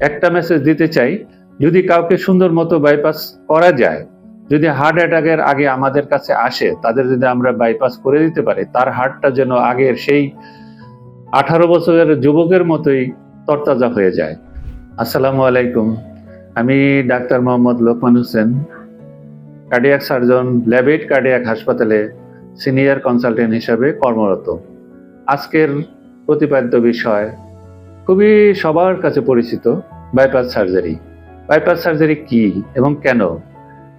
একটা মেসেজ দিতে চাই, যদি কাউকে সুন্দর মতো বাইপাস করা যায়, যদি হার্ট অ্যাটাকের আগে আমাদের কাছে আসে, তাদের যদি আমরা বাইপাস করে দিতে পারি, তার হার্টটা যেন আগের সেই আঠারো বছরের যুবকের মতোই তরতাজা হয়ে যায়। আসসালামু আলাইকুম। আমি doctor Mohammad Lokman Hossain cardiac surgeon Labaid cardiac হাসপাতালে সিনিয়র কনসালটেন্ট হিসাবে কর্মরত। আজকের প্রতিপাদ্য বিষয় খুবই সবার কাছে পরিচিত বাইপাস সার্জারি বাইপাস সার্জারি কি এবং কেন?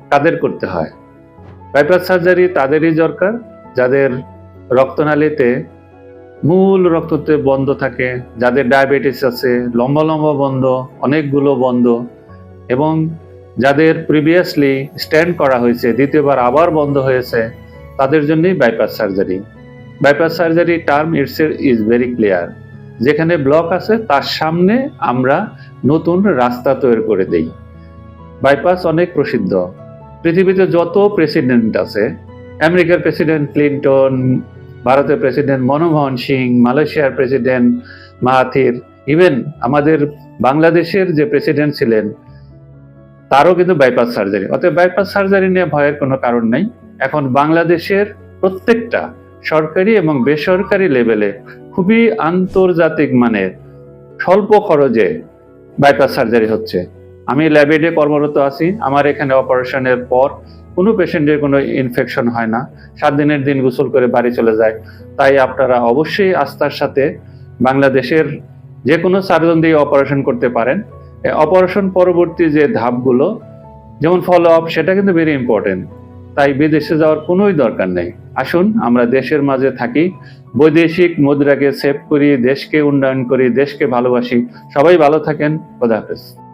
কাদের করতে হয়? বাইপাস সার্জারি তাদেরই দরকার, যাদের রক্তনালীতে মূল রক্ততে বন্ধ থাকে, যাদের ডায়াবেটিস আছে, লম্বা লম্বা বন্ধ, অনেকগুলো বন্ধ, এবং যাদের প্রিভিয়াসলি স্ট্যান্ড করা হয়েছে, দ্বিতীয়বার আবার বন্ধ হয়েছে, তাদের জন্যই bypass surgery bypass surgery term it's is very clear যেখানে ব্লক আছে, তার সামনে আমরা নতুন রাস্তা তৈরি করে দেই। বাইপাস অনেক প্রসিদ্ধ। পৃথিবীতে যত প্রেসিডেন্ট আছে, আমেরিকার প্রেসিডেন্ট ক্লিন্টন ভারতের প্রেসিডেন্ট মনমোহন সিং, মালয়েশিয়ার প্রেসিডেন্ট মাহাথির ইভেন আমাদের বাংলাদেশের যে প্রেসিডেন্ট ছিলেন, তারও কিন্তু বাইপাস সার্জারি অতএব বাইপাস সার্জারি নিয়ে ভয়ের কোনো কারণ নাই। এখন বাংলাদেশের প্রত্যেকটা সরকারি এবং বেসরকারি লেভেলে খুবই আন্তর্জাতিক মানের স্বল্প খরচে বাইপাস সার্জারি হচ্ছে। আমি ল্যাবেডে কর্মরত আছি। আমার এখানে অপারেশনের পর কোনো পেশেন্টের কোনো ইনফেকশন হয় না। সাত দিনের দিন গোসল করে বাড়ি চলে যায়। তাই আপনারা অবশ্যই আস্থার সাথে বাংলাদেশের যে কোনো সার্জন দিয়ে অপারেশন করতে পারেন। অপারেশন পরবর্তী যে ধাপগুলো, যেমন ফলো আপ সেটা কিন্তু ভেরি ইম্পর্টেন্ট তাই বিদেশে যাওয়ার কোনোই দরকার নেই। আসুন, আমরা দেশের মাঝে থাকি। বৈদেশিক মুদ্রাকে সেভ করি, দেশকে উন্নয়ন করি, দেশকে ভালোবাসি। সবাই ভালো থাকেন। খোদা হাফেজ।